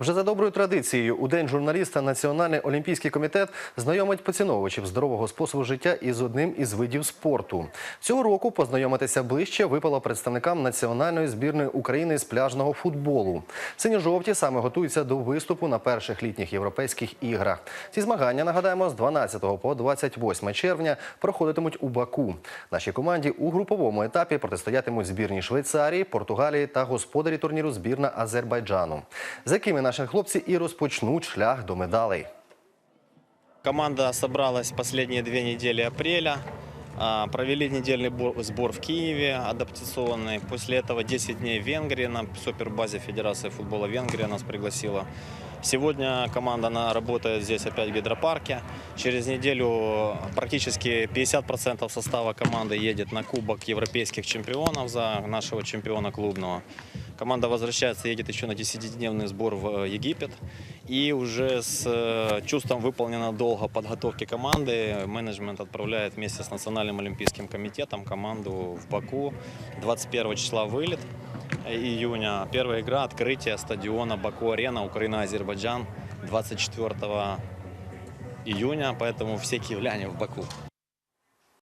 Вже за доброю традицією у день журналіста Національний олімпійський комітет знайомить поціновувачів здорового способу життя із одним із видів спорту. Цього року познайомитися ближче випало представникам національної збірної України з пляжного футболу. Синьо-жовті саме готуються до виступу на перших літніх європейських іграх. Ці змагання нагадаємо з 12 по 28 червня проходитимуть у Баку. Нашій команді у груповому етапі протистоятимуть збірні Швейцарії, Португалії та господарі турніру збірна Азербайджану, з якими наші хлопці і розпочнуть шлях до медалей. Команда собралась последние две недели апреля. А, Провели недельный бо- сбор в Киеве адаптационный. После этого 10 дней в Венгрии на супербазе Федерации футбола Венгрия нас пригласила. Сегодня команда она работает здесь опять в гидропарке. Через неделю практически 50% состава команды едет на Кубок европейских чемпионов за нашего чемпиона клубного. Команда возвращается, едет еще на 10-дневный сбор в э, Египет. И уже с э, чувством выполненного долга подготовки команды менеджмент отправляет вместе с Национальным олимпийским комитетом команду в Баку. 21 числа вылет э, июня. Первая игра открытие стадиона Баку-Арена Украина-Азербайджан 24 июня. Поэтому все киевляне в Баку.